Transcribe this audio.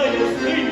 стріляє синь,